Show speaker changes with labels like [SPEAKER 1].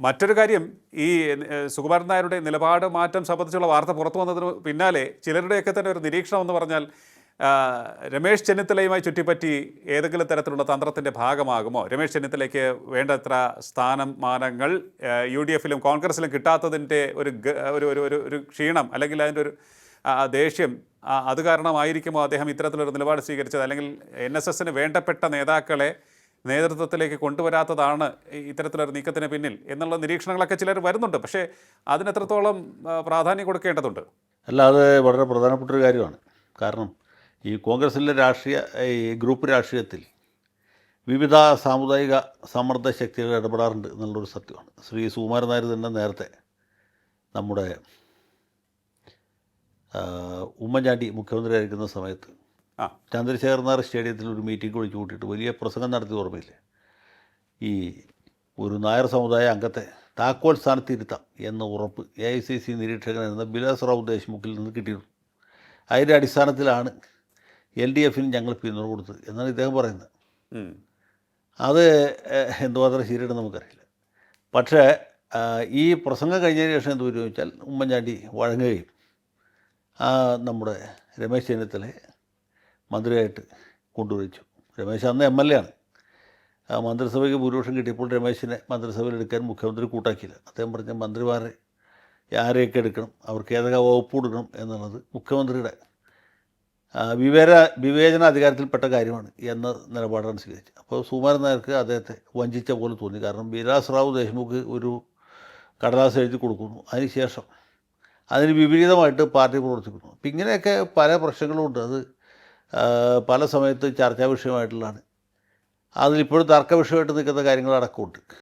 [SPEAKER 1] മറ്റൊരു കാര്യം ഈ സുകുമാരൻ നായരുടെ നിലപാട് മാറ്റം സംബന്ധിച്ചുള്ള വാർത്ത പുറത്തു വന്നതിന് പിന്നാലെ ചിലരുടെയൊക്കെ തന്നെ ഒരു നിരീക്ഷണം എന്ന് പറഞ്ഞാൽ രമേശ് ചെന്നിത്തലയുമായി ചുറ്റിപ്പറ്റി ഏതെങ്കിലും തരത്തിലുള്ള തന്ത്രത്തിന്റെ ഭാഗമാകുമോ? രമേശ് ചെന്നിത്തലയ്ക്ക് വേണ്ടത്ര സ്ഥാനം മാനങ്ങൾ ഏഹ്, യു ഡി എഫിലും കോൺഗ്രസിലും കിട്ടാത്തതിന്റെ ഒരു ഒരു ഒരു ഒരു ഒരു ക്ഷീണം അല്ലെങ്കിൽ അതിന്റെ ഒരു ദേഷ്യം അത് കാരണമായിരിക്കുമോ അദ്ദേഹം ഇത്തരത്തിലൊരു നിലപാട് സ്വീകരിച്ചത്? അല്ലെങ്കിൽ എൻ എസ് എസിന് വേണ്ടപ്പെട്ട നേതാക്കളെ നേതൃത്വത്തിലേക്ക് കൊണ്ടുവരാത്തതാണ് ഇത്തരത്തിലൊരു നീക്കത്തിന് പിന്നിൽ എന്നുള്ള നിരീക്ഷണങ്ങളൊക്കെ ചിലർ വരുന്നുണ്ട്. പക്ഷേ അതിനെത്രത്തോളം പ്രാധാന്യം കൊടുക്കേണ്ടതുണ്ട്?
[SPEAKER 2] അല്ല അത് വളരെ പ്രധാനപ്പെട്ട ഒരു കാര്യമാണ്. കാരണം ഈ കോൺഗ്രസിലെ രാഷ്ട്രീയ ഈ ഗ്രൂപ്പ് രാഷ്ട്രീയത്തിൽ വിവിധ സാമുദായിക സമ്മർദ്ദ ശക്തികൾ ഇടപെടാറുണ്ട് എന്നുള്ളൊരു സത്യമാണ്. ശ്രീ സുകുമാരൻ നായർ തന്നെ നേരത്തെ നമ്മുടെ ഉമ്മൻചാണ്ടി മുഖ്യമന്ത്രിയായിരിക്കുന്ന സമയത്ത്
[SPEAKER 1] ആ.
[SPEAKER 2] ചന്ദ്രശേഖർ നായർ സ്റ്റേഡിയത്തിൽ ഒരു മീറ്റിംഗ് വിളിച്ചു കൂട്ടിയിട്ട് വലിയ പ്രസംഗം നടത്തി ഓർമ്മയില്ലേ? ഈ ഒരു നായർ സമുദായ അംഗത്തെ താക്കോൽ സ്ഥാനത്തിരുത്താം എന്ന ഉറപ്പ് എ ഐ സി സി നിരീക്ഷകൻ എന്ന ബിലാസ് റാവു ദേശ്മുഖിൽ നിന്ന് കിട്ടിയിരുന്നു. അതിന്റെ അടിസ്ഥാനത്തിലാണ് എൽ ഡി എഫിന് ഞങ്ങൾ പിന്തുണ കൊടുത്തത് എന്നാണ് ഇദ്ദേഹം പറയുന്നത്. അത് എന്തുമാത്രം ശരിയാണെന്ന് നമുക്കറിയില്ല. പക്ഷേ ഈ പ്രസംഗം കഴിഞ്ഞതിന് ശേഷം എന്ത് ചോദിച്ചാൽ വെച്ചാൽ ഉമ്മൻചാണ്ടി വഴങ്ങുകയും നമ്മുടെ രമേശ് ചെന്നിത്തലയെ മന്ത്രിയായിട്ട് കൊണ്ടുവച്ചു രമേശ് അന്ന് എം എൽ എ ആണ്. ആ മന്ത്രിസഭയ്ക്ക് ഭൂരിപക്ഷം കിട്ടിയപ്പോൾ രമേശിനെ മന്ത്രിസഭയിൽ എടുക്കാൻ മുഖ്യമന്ത്രി കൂട്ടാക്കിയില്ല. അദ്ദേഹം പറഞ്ഞ മന്ത്രിമാരെ ആരെയൊക്കെ എടുക്കണം അവർക്ക് ഏതൊക്കെ വകുപ്പ് കൊടുക്കണം എന്നുള്ളത് മുഖ്യമന്ത്രിയുടെ വിവേര വിവേചന അധികാരത്തിൽപ്പെട്ട കാര്യമാണ് എന്ന നിലപാടാണ് സ്വീകരിച്ചത്. അപ്പോൾ സുമാരൻ നായർക്ക് അദ്ദേഹത്തെ വഞ്ചിച്ച പോലെ തോന്നി. കാരണം വിലാസ് റാവു ദേശ്മുഖ് ഒരു കടലാസ് എഴുതി കൊടുക്കുന്നു. അതിനുശേഷം അതിന് വിപരീതമായിട്ട് പാർട്ടി പ്രവർത്തിക്കുന്നു. അപ്പം ഇങ്ങനെയൊക്കെ പല പ്രശ്നങ്ങളും ഉണ്ട് അത് പല സമയത്ത് ചർച്ചാ വിഷയമായിട്ടുള്ളതാണ്. അതിലിപ്പോഴും തർക്ക വിഷയമായിട്ട് നിൽക്കുന്ന കാര്യങ്ങളടക്കമുണ്ട്